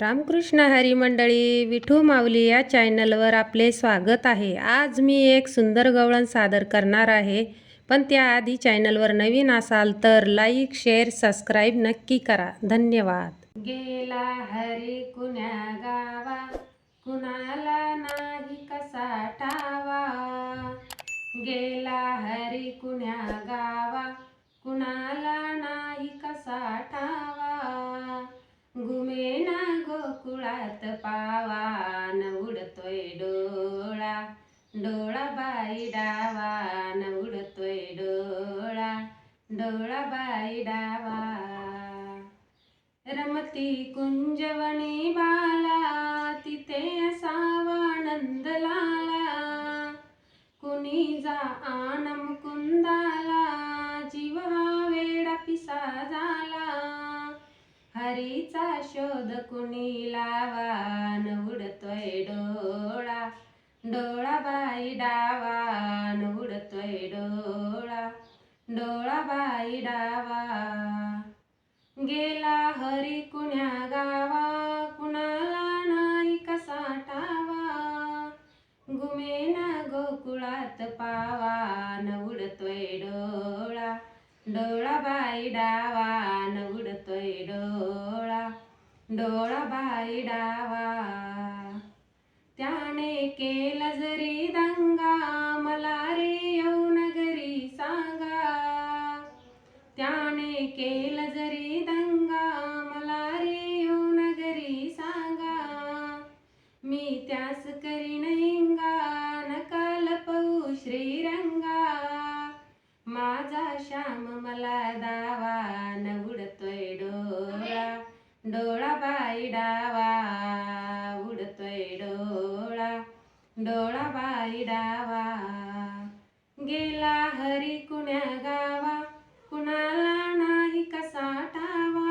रामकृष्ण हरी मंडळी विठू माऊली या चॅनलवर आपले स्वागत आहे. आज मी एक सुंदर गवळण सादर करणार आहे. पण त्याआधी चॅनलवर नवीन असाल तर लाईक शेअर सबस्क्राईब नक्की करा. धन्यवाद. गेला हरी कुण्या गावा कुणाला नाही कसा ठावा गेला हरी कुण्या गावा कुणा डोळा बाई डावान उडतोय डोळा. डोळा बाई डावा. रमती कुंजवणी बाला तिथे असावा नंद लाला कुणी जा आनम कुंदाला जीव हा वेडा पिसा झाला. हरीचा शोध कुणी लावान उडतोय डोळा. बाई डावान उडतोय डोळा. डोळा बाई डावा. गेला हरी कुण्या गावा. कुणाला नाही कसा टावा. गुमेना गोकुळात पावान उडतोय डोळा. डोळा बाई डावान उडतोय डोळा. डोळा बाई डावा. त्याने केला जरी दंगा मला रे येऊन घरी सांगा. त्याने केला जरी दंगा मला रे येऊन घरी सांगा. मी त्यास करी हिंगा नकाल पाहू श्रीरंगा. माझा श्याम मला दावा न उडतोय डोळा. डोळा बाई डावा. डोळा बाई डावा. गेला हरी कुण्या गावा. कुणाला नाही कसा टावा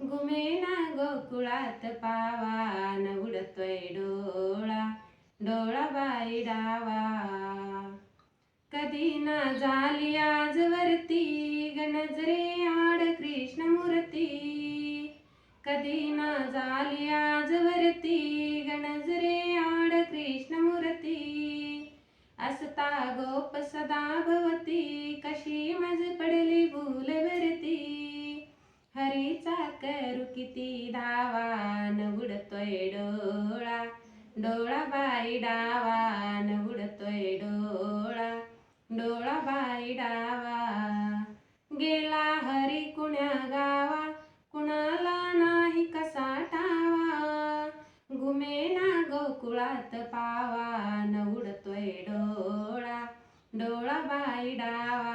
गुमेना गोकुळात पावान उडतोय डोळा डोळा बाई डावा. कधी ना झाली आजवरती गणजरे आड कृष्णमूर्ती. कधी ना झाली आजवरती गोप सदा भवती कशी मज पडली भूल भरती हरीचा करू किती धावान उडतोय डोळा. डोळा बाई डावान उडतोय डोळा. डोळा बाई डावा. गेला हरी कुण्या गावा. कुणाला नाही कसा टावा. गुमेना गोकुळात पावान उडतोय डोळा. डोळा बाई डावान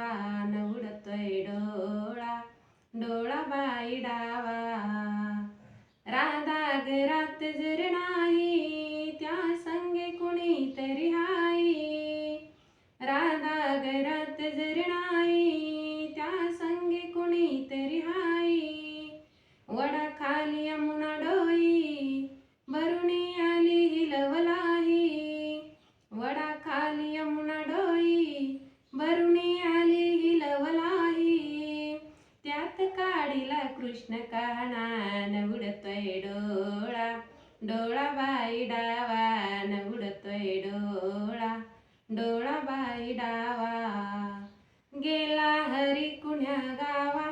काढिला कृष्ण कानान उडतोय डोळा डोळा बाई डावान उडतोय डोळा डोळा बाई डावा गेला हरी कुण्या गावा